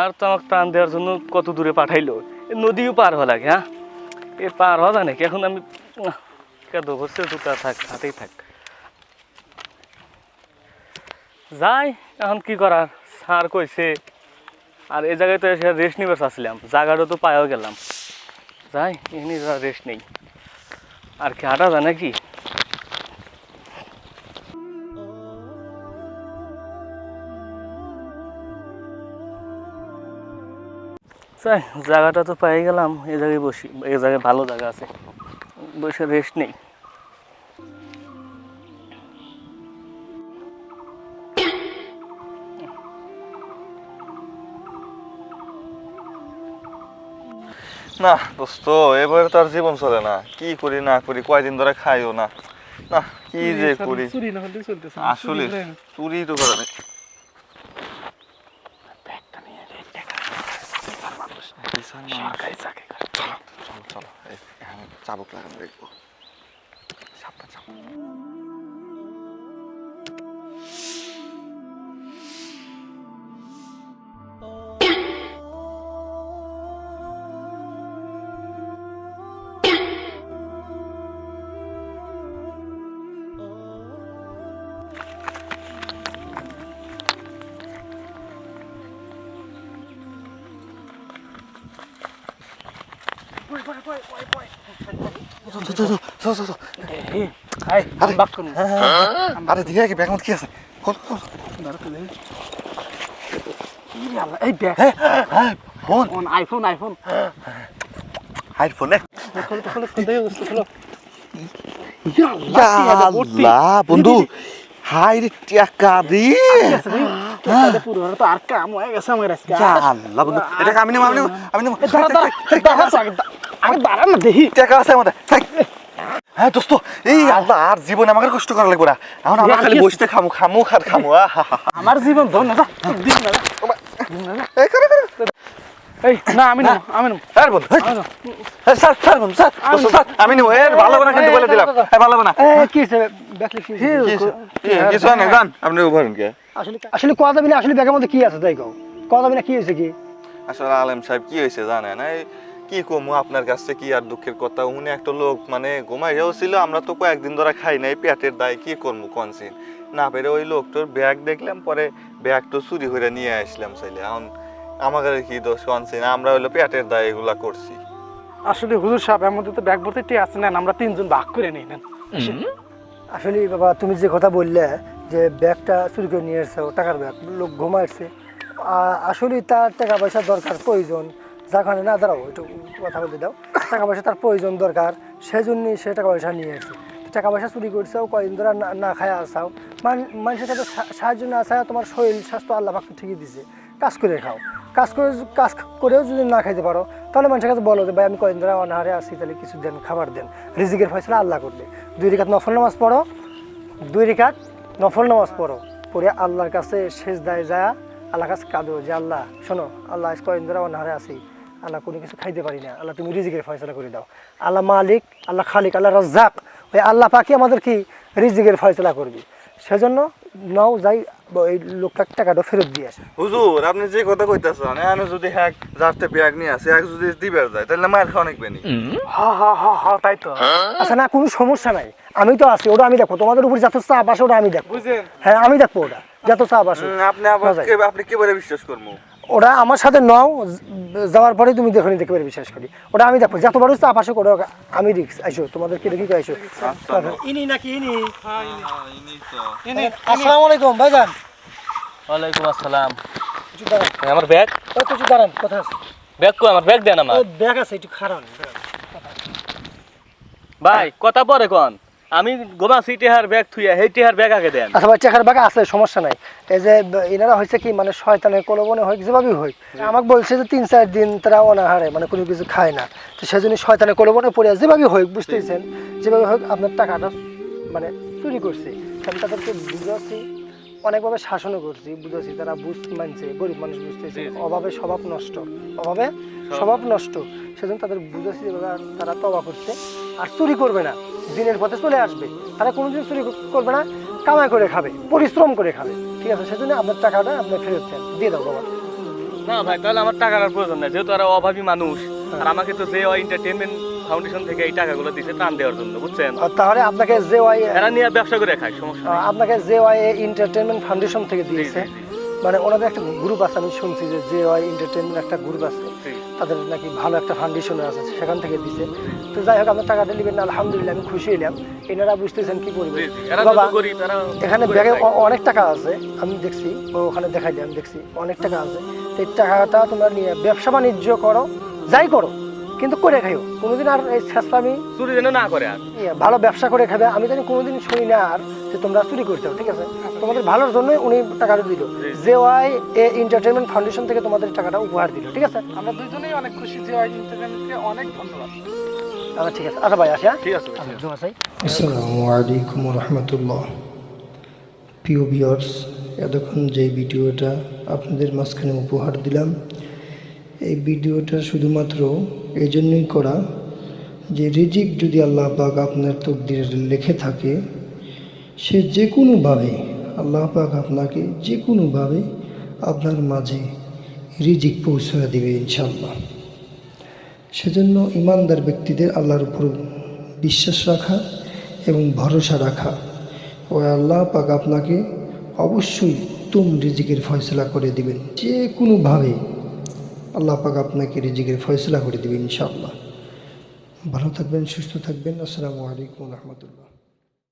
আর তো আমাকে ত্রাণ দেওয়ার জন্য কত দূরে পাঠাইলো? নদীও পার হওয়া লাগে হ্যাঁ? এ পার হওয়া জানে কি এখন আমি কেদ হচ্ছে দুটা থাক, হাতেই থাক। যাই, এখন কি করার? স্যার কইছে, আর এই জায়গায় তো এসে রেস্ট নিবে চাচ্ছিলাম জায়গাটা তো পায়েও গেলাম। যাই এমনি রেস্ট নেই। আর কি হাঁটা যায় নাকি? যাই জায়গাটা তো পেয়ে গেলাম এই জায়গায় বসি এই জায়গায় ভালো জায়গা আছে। বসে রেস্ট নেই। না দোস্ত এবারে তো আর জীবন চলে না। কি করি না করি কয়দিন ধরে খাইও না। না কি যে করি। আসলে চুরি তো করে चाबुक लगाएर হ্যাঁ আইফোন আইফোন আইফোন খোলো খোলো ইয়া বন্ধু হাই রে টাকা রে আর কাম হয়ে গেছে আমার আজকে ইয়া আল্লাহ বন্ধু এটা আমি নেব আমি নেব আমি নেব আগে দাঁড়া না দেখি। টাকা আছে আমাদের। হ্যাঁ দোস্ত এই আল্লাহ আর জীবনে আমাকে কষ্ট করা লাগবে না। এখন আমরা খালি বসতে খামু খামু খার খামু আমার জীবন ধন না দিন না যা। দিন না যা। এই করে করে। এই না আমি নেব আমি নেব। স্যার বন্ধু এই, আমি নেব। এই, স্যার স্যার বন্ধু স্যার স্যার আমি নেব। এর ভালো না কিন্তু বলে দিলাম। এই ভালো না। কি হয়েছে? ব্যাকলে কি কি কিছু না গান আপনি উভারুন কে? আসলে আসলে কথা বিনা আসলে ব্যাগের মধ্যে কি আছে তাই কও কথা বিনা কি কি? আসলে আলেম সাহেব কি হয়েছে জানেন? এই কি কমু আপনার কাছে কি আর দুঃখের কথা? উনি একটা লোক মানে ঘুমাইয়াও ছিল আমরা তো কয়েকদিন ধরে খাই নাই পেটের দায় কি করব কনসিন না পেরে ওই লোকটার ব্যাগ দেখলাম পরে ব্যাগটা চুরি করে নিয়ে আসলাম চাইলে। এখন আমাদের কি দোষ কনসিন আমরা হইল পেটের দায় এগুলা করছি। আসলে হুজুর সাহেব এর মধ্যে তো ব্যাগ ভর্তি টি আছে না আমরা তিনজন ভাগ করে নিই নেন। আসলে বাবা তুমি যে কথা বললে যে ব্যাগটা চুরি করে নিয়ে এসছো টাকার ব্যাগ লোক ঘুমাইছে আসলে তার টাকা পয়সা দরকার প্রয়োজন। যাখানে না, দাঁড়াও, একটু কথা বলতে দাও। টাকা পয়সা তার প্রয়োজন দরকার, সেজন্যই সে টাকা পয়সা নিয়ে এসছে। টাকা পয়সা চুরি করছেও কয়দিন ধরে না- খায় আসাও মান, মানুষের কাছে সা- সাহায্য না আসা তোমার শরীর, স্বাস্থ্য আল্লাহ পাক ঠিকই দিছে। কাজ করে খাও। কাজ করে, কাজ করেও যদি না খাইতে পারো, তাহলে মানুষের কাছে বলো যে, ভাই, আমি কয়দিন ধরে অনাহারে আসি তাহলে কিছু দেন, খাবার দেন। রিজিকের ফয়সলা আল্লাহ করবে দুই রেখাত নফল নামাজ পড়ো, দুই রেখাত নফল নামাজ পড়ো। পড়ে আল্লাহর কাছে শেষ দায় যায়, আল্লাহর কাছে কাঁদো যে, আল্লাহ, শোনো, আল্লাহ আজ কয়দিন ধরে অনাহারে আসি আল্লাহ কোনো কিছু খাইতে পারি না। আল্লাহ তুমি রিজিকের ফয়সলা করে দাও। আল্লাহ মালিক আল্লাহ খালিক আল্লাহ রাজ্জাক ওই আল্লাহ পাকি আমাদের কি রিজিকের ফয়সলা করবি। সেজন্য নাও যাই এই টাকাটা ফেরত দিয়ে আসে। হুজুর আপনি যে কথা কইতাছেন এখানে যদি হ্যাক যারতে ব্যাগ নিয়ে আসে এক যদি দিবার যায় তাহলে মায়ের খাওয়া অনেক বেনি। হা হা হা হা তাই তো। আচ্ছা না কোনো সমস্যা নাই। আমি তো আছি ওটা আমি দেখব। তোমাদের উপর যত চাপ আসে ওটা আমি দেখব। হ্যাঁ আমি দেখব ওটা। যত চাপ আসে। আপনি আবার আপনি কীভাবে বিশ্বাস করব? ওটা আমার সাথে নাও যাওয়ার পরে তুমি দেখো দেখতে পারে বিশ্বাস করি। ওটা আমি দেখব যত বড় চাপ আসে ওটা আমি রিক্স আইসো তোমাদের কি দেখি আইসো। ইনি নাকি ইনি? আসসালামু আলাইকুম ভাইজান। ওয়ালাইকুম আসসালাম। আমার ব্যাগ তো একটু দাঁড়ান কথা আছে? ব্যাগ কো আমার ব্যাগ দেন আমার। ব্যাগ আছে একটু খারাপ ভাই কথা পরে কোন? আমি গোমা সিটিহার ব্যাগ থুইয়া হেই টিহার ব্যাগ আগে দেন। আচ্ছা ভাই ব্যাগ আছে সমস্যা নাই। এই যে এনারা হয়েছে কি মানে শয়তানের কলবনে হোক যেভাবেই হোক আমাকে বলছে যে তিন চার দিন তারা অনাহারে মানে কোনো কিছু খায় না। তো সেজন্য শয়তানের কলবনে পড়ে যেভাবে হোক বুঝতেছেন? যেভাবে হোক আপনার টাকাটা মানে চুরি করছে। আমি তাদেরকে বুঝাচ্ছি অনেকভাবে শাসনও করছি বুঝাচ্ছি। তারা বুঝ মানছে গরিব মানুষ বুঝতেছে। অভাবে স্বভাব নষ্ট। অভাবে স্বভাব নষ্ট। সেজন্য তাদের তারা- তারা তবা করছে। আর চুরি করবে না। দিনের পথে চলে আসবে। তারা কোনোদিন চুরি করবে না কামাই করে খাবে পরিশ্রম করে খাবে। ঠিক আছে সেজন্য আপনার টাকাটা আপনি ফেরত দেন দিয়ে দাও বাবা। না ভাই তাহলে আমার টাকার আর প্রয়োজন নাই। যেহেতু এরা অভাবী মানুষ আর আমাকে তো যে এন্টারটেনমেন্ট ফাউন্ডেশন থেকে এই টাকাগুলো দিছে ত্রাণ দেওয়ার জন্য বুঝছেন? আর তাহলে আপনাকে যে ওয়াই এরা নিয়ে ব্যবসা করে খায় সমস্যা আপনাকে যে ওয়াই এন্টারটেনমেন্ট ফাউন্ডেশন থেকে দিয়েছে। মানে ওনাদের একটা গ্রুপ আছে আমি শুনছি যে যে ওয়াই এন্টারটেনমেন্ট একটা গ্রুপ আছে। জি। তাদের নাকি ভালো একটা ফাউন্ডেশন আছে সেখান থেকে দিছে। তো যাই হোক আপনার টাকাটা নেবেন না আলহামদুলিল্লাহ আমি খুশি হইলাম। এনারা বুঝতেছেন কি করবে। বাবা এখানে ব্যাগে অনেক টাকা আছে। আমি দেখছি ওখানে দেখাই দিই আমি দেখছি অনেক টাকা আছে। তো এই টাকাটা তোমরা নিয়ে ব্যবসা বাণিজ্য করো যাই করো। কিন্তু করে খাইও। কোনোদিন আর এই চুরি যেন না করে আর। ইয়ে, ভালো ব্যবসা করে খাবে। আমি জানি কোনোদিন শুনি না আর যে তোমরা চুরি করতে ঠিক আছে? তোমাদের ভালোর জন্যই উনি টাকাটা দিল। যে ওয়াই এ এন্টারটেনমেন্ট ফাউন্ডেশন থেকে তোমাদের টাকাটা উপহার দিল ঠিক আছে? আমরা দুজনেই অনেক খুশি যে ওই ইন্টারনেটকে অনেক ধন্যবাদ। আচ্ছা ঠিক আছে। আচ্ছা ভাই আসি হ্যাঁ? ঠিক আছে ভাই। আসসালামু আলাইকুম রহমতুল্লাহ প্রিয় ভিউয়ার্স এতক্ষণ যে ভিডিওটা আপনাদের মাঝখানে উপহার দিলাম এই ভিডিওটা শুধুমাত্র এই জন্যই করা যে রিজিক যদি আল্লাহ পাক আপনার তকদিরে লেখে থাকে, সে যে কোনোভাবে, আল্লাহ পাক আপনাকে যে কোনোভাবে আপনার মাঝে রিজিক পৌঁছে দেবে ইনশাল্লাহ সেজন্য ইমানদার ব্যক্তিদের আল্লাহর উপর বিশ্বাস রাখা এবং ভরসা রাখা। ও আল্লাহ পাক আপনাকে অবশ্যই উত্তম রিজিকের ফয়সলা করে দিবেন। যে কোনোভাবে আল্লাহ পাক আপনাকে রিজিকের ফয়সলা করে দেবে ইনশাআল্লাহ। ভালো থাকবেন, সুস্থ থাকবেন। আসসালামু আলাইকুম রহমতুল্লাহ।